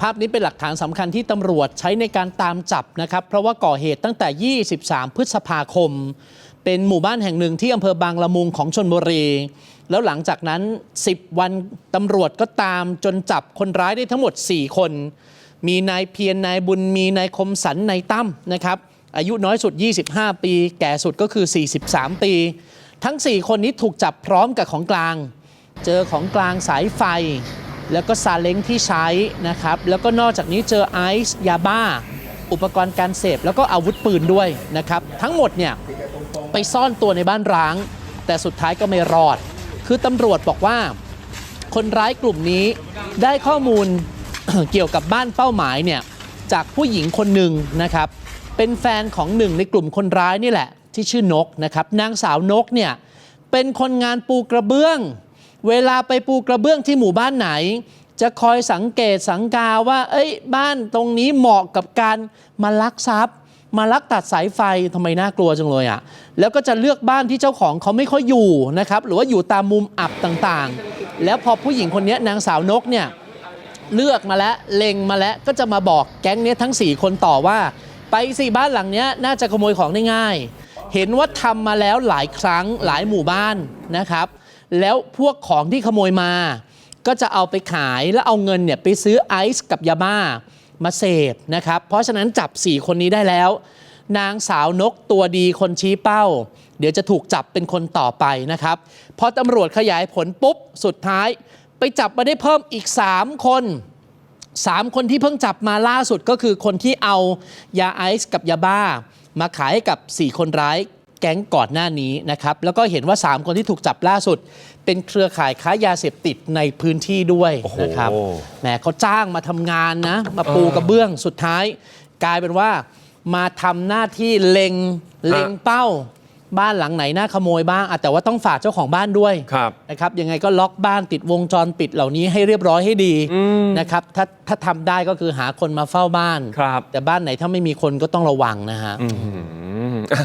ภาพนี้เป็นหลักฐานสำคัญที่ตำรวจใช้ในการตามจับนะครับ เพราะว่าก่อเหตุตั้งแต่ 23 พฤษภาคม เป็นหมู่บ้านแห่งหนึ่งที่อำเภอบางละมุงของชนบุรี แล้วหลังจากนั้น 10 วันตำรวจก็ตามจนจับคนร้ายได้ทั้งหมด 4 คน มีนายเพียรนายบุญมีนายคมสันนายตั้มนะครับ อายุน้อยสุด 25 ปี แก่สุดก็คือ 43 ปี ทั้ง 4 คนนี้ถูกจับพร้อมกับของกลาง เจอของกลางสายไฟ แล้วก็ซาเล้งที่ใช้นะครับ แล้วก็นอกจากนี้เจอไอซ์ยาบ้า อุปกรณ์การเสพแล้วก็อาวุธปืนด้วยนะครับ ทั้งหมดเนี่ยไปซ่อนตัวในบ้านร้าง แต่สุดท้ายก็ไม่รอด คือตำรวจบอกว่า คนร้ายกลุ่มนี้ได้ข้อมูลเกี่ยวกับบ้านเป้าหมายเนี่ยจากผู้หญิงคนหนึ่งนะครับ เป็นแฟนของหนึ่งในกลุ่มคนร้ายนี่แหละ ที่ชื่อนกนะครับ นางสาวนกเนี่ยเป็นคนงานปูกระเบื้อง เวลาไปปูกระเบื้องที่หมู่บ้านไหน จะคอยสังเกตสังกาว่า เอ้ย บ้านตรงนี้เหมาะกับการมาลักทรัพย์ มาลักตัดสายไฟทำไมน่ากลัวจังเลยอะ่ะแล้วก็จะเลือกบ้านที่เจ้าของเขาไม่ค่อยอยู่นะครับหรือว่าอยู่ตามมุมอับต่างๆ แล้วพอผู้หญิงคนนี้นางสาวนกเนี่ยเลือกมาแล้วเล็งมาแล้วก็จะมาบอกแก๊งนี้ทั้ง 4 คนต่อว่า ไปสิบ้านหลังนี้น่าจะขโมยของได้ง่าย เห็นว่าทำมาแล้วหลายครั้งหลายหมู่บ้านนะครับ แล้วพวกของที่ขโมยมา ก็จะเอาไปขายแล้วเอาเงินเนี่ยไปซื้อไอซ์กับยาบ้ามาเสพนะครับ เพราะฉะนั้นจับ 4 คนนี้ได้แล้ว นางสาวนกตัวดีคนชี้เป้า เดี๋ยวจะถูกจับเป็นคนต่อไปนะครับ พอตำรวจขยายผลปุ๊บ สุดท้ายไปจับมาได้เพิ่มอีก 3 คน 3 คนที่เพิ่งจับมาล่าสุดก็คือคนที่เอายาไอซ์กับยาบ้า มาขายให้กับ 4 คนร้าย แก๊งก่อนหน้านี้นะครับ แล้วก็เห็นว่า 3 คนที่ถูกจับล่าสุด เป็นเครือข่ายค้ายาเสพติดในพื้นที่ด้วยโอ้โหนะครับแหมเขาจ้างมาทำงานนะ มาปูกระเบื้องสุดท้าย กลายเป็นว่ามาทำหน้าที่เล็งเล็งเป้าบ้านหลังไหนน่าขโมยบ้างอะแต่ว่าต้องฝากเจ้าของบ้านด้วยครับนะครับ ยังไงก็ล็อกบ้านติดวงจรปิดเหล่านี้ให้เรียบร้อยให้ดีอืมนะครับ ถ้าถ้าทำได้ก็คือหาคนมาเฝ้าบ้านครับแต่บ้านไหนถ้าไม่มีคนก็ต้องระวังนะฮะอืมอะ